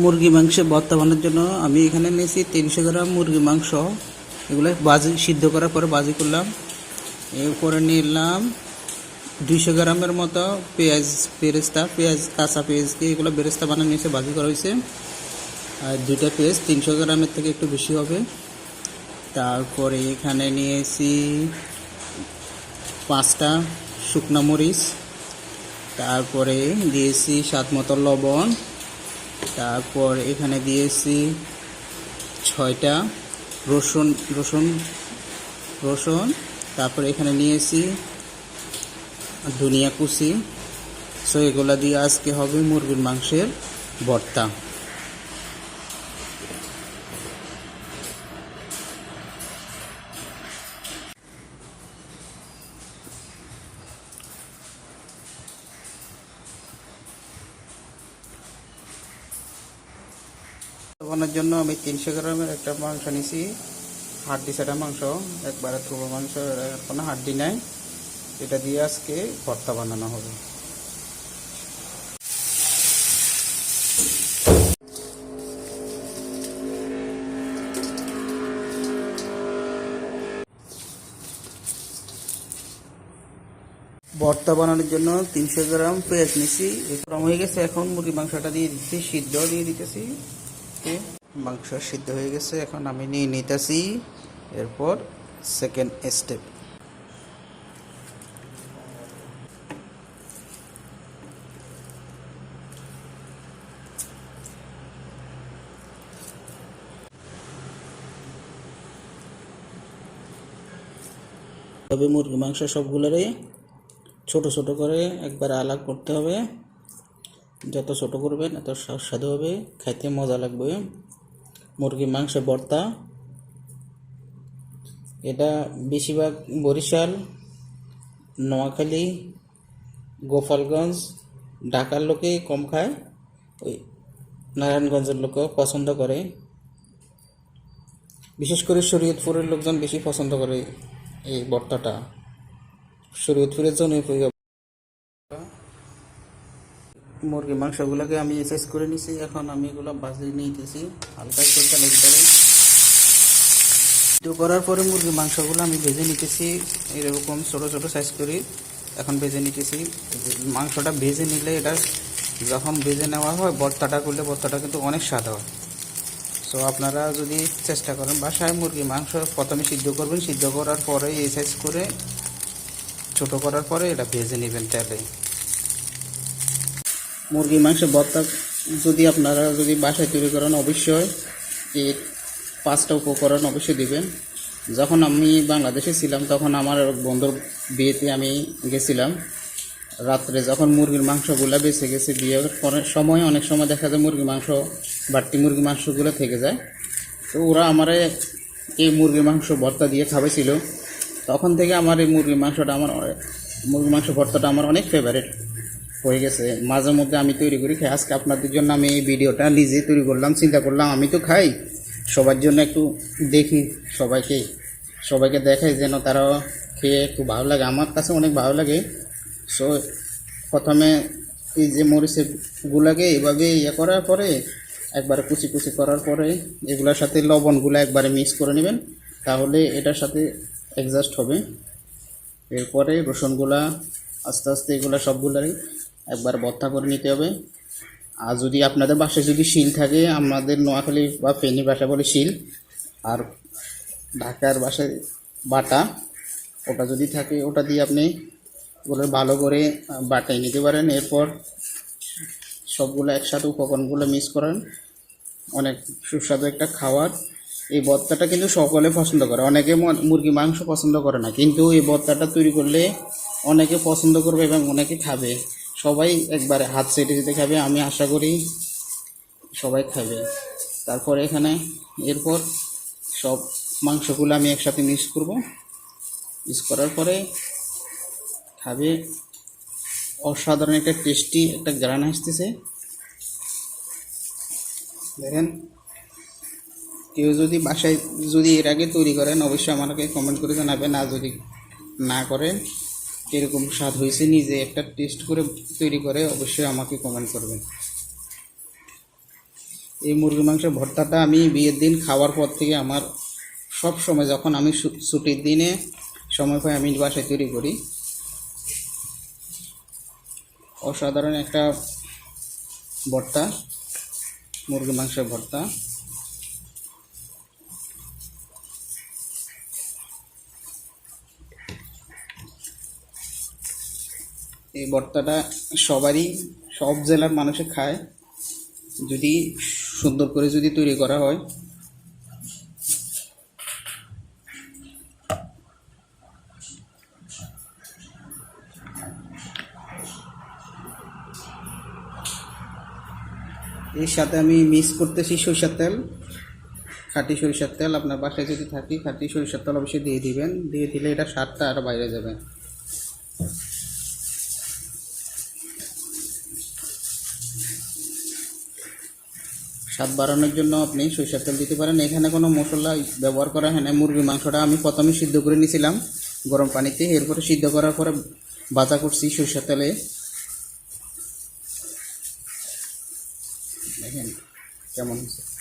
মুরগি মাংসে ভর্তা বানানোর জন্য আমি এখানে নিয়েছি তিনশো গ্রাম মুরগি মাংস। এগুলো বাজি সিদ্ধ করার পরে বাজি করলাম। এরপরে নিলাম দুইশো গ্রামের মতো পেঁয়াজ বেরেস্তা, পেঁয়াজ, কাঁচা পেঁয়াজ দিয়ে এগুলো বেরেস্তা বানানো নিয়েছে, বাজি করা হয়েছে। আর দুইটা পেঁয়াজ তিনশো গ্রামের থেকে একটু বেশি হবে। তারপরে এখানে নিয়েছি পাঁচটা শুকনো মরিচ। তারপরে দিয়েছি স্বাদ মতো লবণ। তারপর এখানে দিয়েছি ছয়টা রসুন রসুন রসুন। তারপর এখানে নিয়েছি ধনিয়া কুচি। সো এগুলো দিয়ে আজকে হবে মুরগির মাংসের ভর্তা। বানানোর জন্য আমি তিনশো গ্রামের একটা মাংস নিয়েছি হাড্ডি সেটা মাংস, একবারে থুবো মাংস, কোনো হাড্ডি নাই। এটা দিয়ে আজকে ভর্তা বানানো হবে। ভর্তা বানানোর জন্য তিনশো গ্রাম পেঁয়াজ নিছি। গরম হয়ে গেছে, এখন মুরগি মাংসটা দিয়ে দিচ্ছি সিদ্ধ দিয়ে দিতেছি। ওকে, মাংস সিদ্ধ হয়ে গেছে এখন আমি নিয়ে নিতেছি। এরপর সেকেন্ড স্টেপ তবে মুরগি মাংস সবগুলোরই ছোট ছোট করে একবার আলাগ করতে হবে। যত ছোট করবেন এত সুস্বাদু হবে, খাইতে মজা লাগবে। মুরগি মাংস ভর্তা, এটা বেশিরভাগ বরিশাল, নোয়াখালী, গোপালগঞ্জ, ঢাকার লোকে কম খায়, ওই নারায়ণগঞ্জের লোকেও পছন্দ করে। বিশেষ করে শরীয়তপুরের লোকজন বেশি পছন্দ করে এই ভর্তাটা। শরীয়তপুরের জনপ্রিয় মুরগি মাংসগুলোকে আমি এক্সাইজ করে নিছি। এখন আমি এগুলো বাজে নিতেছি। হালকা তেলের ভিতরে তো করার পরে মুরগি মাংসগুলো আমি ভেজে নিতেছি। এরকম ছোট ছোট সাইজ করে এখন ভেজে নিতেছি। মাংসটা ভেজে নিলে এটা যখন ভেজে নেওয়া হয়, ভর্তাটা করলে ভর্তাটা কিন্তু অনেক স্বাদ হয়। সো আপনারা যদি চেষ্টা করেন বাসায় মুরগি মাংস প্রথমে সিদ্ধ করবেন। সিদ্ধ করার পরে এই সাইজ করে ছোট করার পরে এটা ভেজে নেবেন তেলে। মুরগি মাংস ভর্তা যদি আপনারা যদি বাসায় তৈরি করেন, অবশ্যই এই পাঁচটা উপকরণ অবশ্যই দিবেন। যখন আমি বাংলাদেশে ছিলাম, তখন আমার বন্ধুর বিয়েতে আমি গেছিলাম। রাত্রে যখন মুরগির মাংসগুলো বেঁচে গেছে, বিয়ের সময়, অনেক সময় দেখা যায় মুরগি মাংস, বাড়তি মুরগি মাংসগুলো থেকে যায়। তো ওরা আমারে এই মুরগির মাংস ভর্তা দিয়ে খাওয়াইছিল। তখন থেকে আমার এই মুরগির মাংসটা আমার, মুরগির মাংস ভর্তাটা আমার অনেক ফেভারিট হয়ে গেছে। মাঝে মধ্যে আমি তৈরি করি। খাই, আজকে আপনাদের জন্য আমি এই ভিডিওটা নিজে তৈরি করলাম, চিন্তা করলাম আমি তো খাই। সবার জন্য একটু দেখি সবাইকে সবাইকে দেখাই যেন তারা খেয়ে একটু ভালো লাগে। আমার কাছে অনেক ভালো লাগে। সো, প্রথমে এই যে মরিচের গুলাকে এভাবে ইয়ে করার পরে, একবারে কুচি কুচি করার পরে এগুলোর সাথে লবণগুলো একবারে মিক্স করে নেবেন। তাহলে এটার সাথে অ্যাডজাস্ট হবে। এরপরে রসুনগুলা আস্তে আস্তে এগুলো সবগুলোরই একবার ভর্তা করে নিতে হবে। আর যদি আপনাদের বাসায় যদি শিল থাকে, আমাদের নোয়াখালী বা ফেনী বাসা বলে শিল, আর ঢাকার বাসায় বাটা, ওটা যদি থাকে, ওটা দিয়ে আপনি ওগুলো ভালো করে বাটাই নিতে পারেন। এরপর সবগুলো একসাথে উপকরণগুলো মিক্স করেন। অনেক সুস্বাদু একটা খাবার। এই ভর্তাটা কিন্তু সকলে পছন্দ করে। অনেকে মুরগি মাংস পছন্দ করে না। কিন্তু এই ভর্তাটা তৈরি করলে অনেকে পছন্দ করবে এবং অনেকে খাবে। সবাই একবারে হাত সেটে যেতে খাবে, আমি আশা করি সবাই খাবে। তারপর এখানে এরপর সব মাংসগুলো আমি একসাথে মিক্স করব। মিক্স করার পরে খাবে। অসাধারণ একটা টেস্টি একটা গ্রান আসতেছে। দেখেন, কেউ যদি বাসায় যদি এর আগে তৈরি করেন, অবশ্যই আমাকে কমেন্ট করে জানাবেন। আর যদি না করেন কীরকম স্বাদ হয়েছে, নিজে একটা টেস্ট করে তৈরি করে অবশ্যই আমাকে কমেন্ট করবেন। এই মুরগি মাংসের ভর্তাটা আমি বিয়ের দিন খাওয়ার পর থেকে আমার সব সময় যখন আমি ছুটির দিনে সময় পাই আমি বাসায় তৈরি করি। অসাধারণ একটা ভর্তা মুরগি মাংসের ভর্তা। এই ভর্তাটা সবারই, সব জেলার মানুষে খায়। যদি সুন্দর করে যদি তৈরি করা হয়। এর সাথে আমি মিক্স করতেছি সরিষার তেল। খাঁটি সরিষার তেল। আপনার বাসায় যদি থাকি, খাঁটি সরিষার তেল অবশ্যই দিয়ে দিবেন। দিয়ে দিলে এটা স্বাদটা আরও বাইরে যাবে। স্বাদ বাড়ানোর জন্য আপনি সরিষার তেল দিতে পারেন। এখানে কোনো মশলা ব্যবহার করা হয় না। মুরগির মাংসটা আমি প্রথমে সিদ্ধ করে নিয়েছিলাম গরম পানিতে। এরপরে সিদ্ধ করার পরে ভাজা করছি সরিষার তেলে। দেখেন কেমন হয়েছে।